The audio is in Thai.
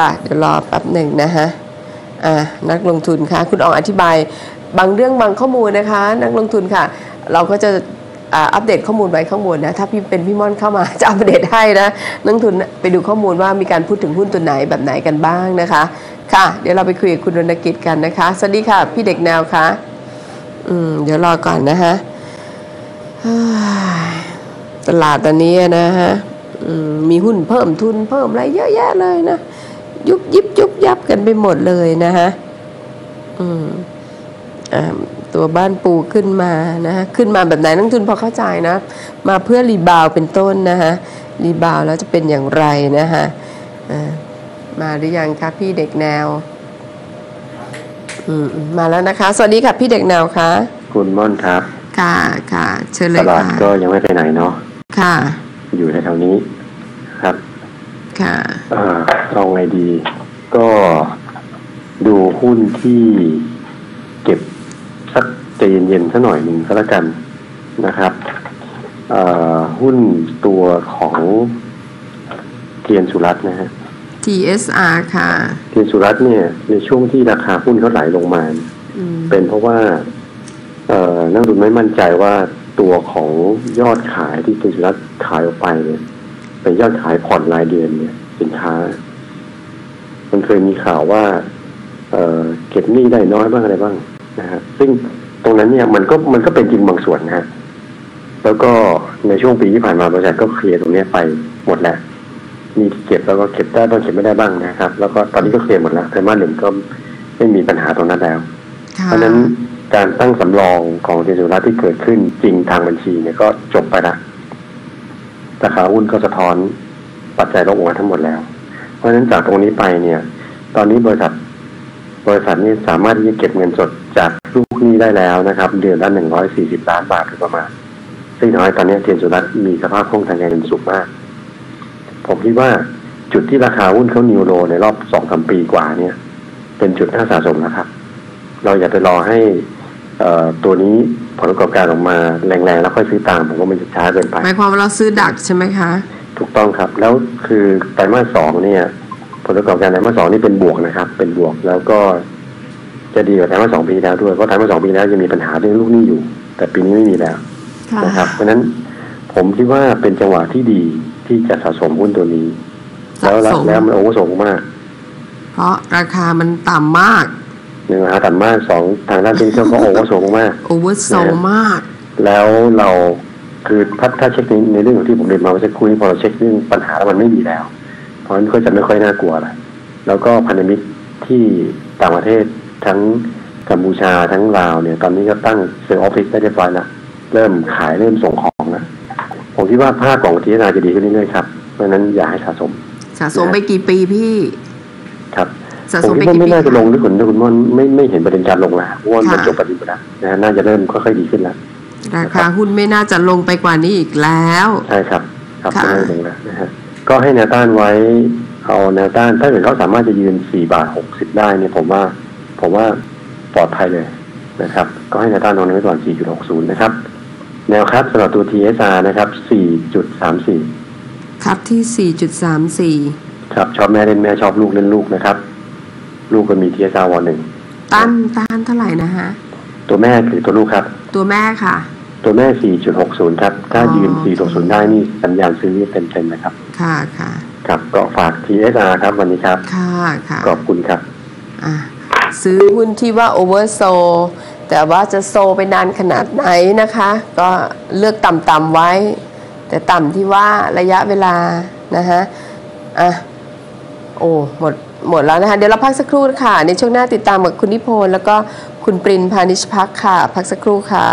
ค่ะ เดี๋ยวรอแป๊บหนึ่งนะฮะอ่านักลงทุนค่ะ คุณอองอธิบายบางเรื่องบางข้อมูลนะคะ นักลงทุนค่ะ เราก็จะอ่าอัปเดตข้อมูลไว้ข้างบนนะถ้าพี่เป็นพี่ม่อนเข้ามาจะอัปเดตให้นะนักลงทุนไปดูข้อมูลว่ามีการพูดถึงหุ้นตัวไหนแบบไหนกันบ้างนะคะ ค่ะ เดี๋ยวเราไปคุยกับคุณรณกิจกันนะคะ สวัสดีค่ะ พี่เด็กแนวคะอืมเดี๋ยวรอก่อนนะฮะตลาดตอนนี้นะฮะอืมมีหุ้นเพิ่มทุนเพิ่มอะไรเยอะแยะเลยนะ ยุบยิบยุบยับกันไปหมดเลยนะฮะอืมอ่าตัวบ้านปูขึ้นมานะฮะขึ้นมาแบบไหนนักทุนพอเข้าใจนะ มาเพื่อรีบาวเป็นต้นนะฮะรีบาวแล้วจะเป็นอย่างไรนะฮะอ่ามาหรือยังคะพี่เด็กแนวอืมมาแล้วนะคะ สวัสดีค่ะพี่เด็กแนวคะคุณม่อนครับ ค่ะค่ะเชิญเลตยลาดค่ะก็ยังไม่ไปไหนเนาะค่ะ อยู่แถวๆนี้ครับ ค่ะ เอ่อเอาไงดี ก็ดูหุ้นที่เก็บสักใจเย็นๆสักหน่อยหนึ่งก็แล้วกันนะครับเอ่อหุ้นตัวของเทียนสุรัตน์นะฮะ TSR ค่ะเทียนสุรัตน์เนี่ย ในช่วงที่ราคาหุ้นเขาไหลลงมาอืมเป็นเพราะว่าเอ่อนักลงทุนไม่มั่นใจว่าตัวของยอดขายที่คุณสุรัตน์ขายออกไปเนี่ย เป็นยอดขายผ่อนรายเดือนเนี่ย สินค้า มันเคยมีข่าวว่าเอ่อเก็บหนี้ได้น้อยบ้างอะไรบ้างนะฮะซึ่งตรงนั้นเนี่ยมันก็มันก็เป็นจริงบางส่วนนะฮะแล้วก็ในช่วงปีที่ผ่านมาบริษัทก็เคลียร์ตรงเนี้ยไปหมดแล้วมีที่เก็บแล้วก็เก็บได้บ้างเก็บไม่ได้บ้างนะครับ แล้วก็ตอนนี้ก็เคลียร์หมดแล้วไตรมาสหนึ่งก็ไม่มีปัญหาตรงนั้นแล้วค่ะเพราะฉะนั้นการตั้งสำรองของเทสุรัตน์ที่เกิดขึ้นจริงทางบัญชีเนี่ยก็จบไปละราคาหุ้นก็สะท้อนปัจจัยลบออกมาทั้งหมดแล้ว เพราะฉะนั้นจากตรงนี้ไปเนี่ย ตอนนี้บริษัท บริษัทนี้สามารถที่จะเก็บเงินสดจากลูกหนี้ได้แล้วนะครับ เดือนละหนึ่งร้อยสี่สิบล้านบาทโดยประมาณ ซึ่งทำให้ตอนนี้เทียนสุรัตน์มีสภาพคล่องทางการเงินสูงมาก ผมคิดว่าจุดที่ราคาหุ้นเขานิวโรในรอบสองสามปีกว่าเนี่ย เป็นจุดน่าสะสมนะครับ เราอย่าไปรอให้ตัวนี้ผลประกอบการออกมาแรงๆ แล้วค่อยซื้อตามผมว่ามันจะช้าเกินไปหมายความว่าเราซื้อดักใช่ไหมคะ ถูกต้องครับ แล้วคือไตรมาสสองเนี่ยผลประกอบการไตรมาสสองนี่เป็นบวกนะครับ เป็นบวกแล้วก็จะดีกว่าไตรมาสสองปีที่แล้วด้วยเพราะไตรมาสสองปีที่แล้วยังมีปัญหาเรื่องลูกหนี้อยู่ แต่ปีนี้ไม่มีแล้วค่ะนะครับ เพราะฉะนั้นผมคิดว่าเป็นจังหวะที่ดีที่จะสะสมหุ้นตัวนี้สะแล้วสมแล้วมันโอเวอร์โซงมาก เพราะราคามันต่ำมากหนึ่งราคาต่ำมากสองทางด้านเทคนิคก็โอเวอร์โซงมากโอเวอร์โซมาก แล้วเรา คือถ้าถ้าเช็คในในเรื่องของที่ผมเรียนมาเมื่อสักครู่นี้พอเราเช็คเรื่องปัญหาแล้วมันไม่มีแล้ว เพราะฉะนั้นก็จะไม่ค่อยน่ากลัวอะไรแล้วก็พันธมิตรที่ต่างประเทศทั้งกัมพูชาทั้งลาวเนี่ย ตอนนี้ก็ตั้งเซลล์ออฟฟิศได้เรียบร้อยแล้วเริ่มขายเริ่มส่งของแล้วผมคิดว่าภาพของทีนาจะดีขึ้นเรื่อยๆครับเพราะฉะนั้นอย่าให้สะสม สะสมไปกี่ปีพี่ครับสะผสมมคิไปดว่ากี่ไม่ปีน่าจะลงคะด้วยผลด้วยคุณม่อนไม่ไม่เห็นประเด็นการลงแล้วเพราะว่ามันค่ะจบประเด็นไปแล้วนะฮะน่าจะเริ่มค่อยๆดีขึ้นแล้ว ราคาหุ้นไม่น่าจะลงไปกว่านี้อีกแล้ว ใช่ครับครับค่ะไม่ได้ลงแล้วนะฮะก็ให้แนวต้านไว้เอาแนวต้าน ถ้าเกิดเขาสามารถจะยืน4บาท60ได้เนี่ยผมว่าผมว่าปลอดภัยเลยนะครับ ก็ให้แนวต้านตรงนี้ไว้ก่อน 4.60 นะครับ แนวครับสำหรับตัว TSR นะครับ 4.34 ครับที่ 4.34 ครับชอบแม่เล่นแม่ชอบลูกเล่นลูกนะครับ ลูกก็มี TSR วอหนึ่งต้านต้านเท่าไหร่นะฮะ ตัวแม่หรือตัวลูกครับ ตัวแม่ค่ะ ตัวแม่ 4.60 ครับ ถ้ายืนอ๋อ4.60 ได้นี่สัญญาณซื้อเต็มๆนะครับ ค่ะค่ะครับก็ฝาก TSR ครับวันนี้ครับ ค่ะค่ะขอบคุณครับอะซื้อหุ้นที่ว่าโอเวอร์โซแต่ว่าจะโซไปนานขนาดไหนนะคะ ก็เลือกต่ำๆไว้ แต่ต่ำที่ว่าระยะเวลานะฮะอะโอ้หมดหมดแล้วนะคะ เดี๋ยวเราพักสักครู่ค่ะ ในช่วงหน้าติดตามกับคุณนิพนธ์แล้วก็ คุณปรินพานิชพักค่ะ พักสักครู่ค่ะ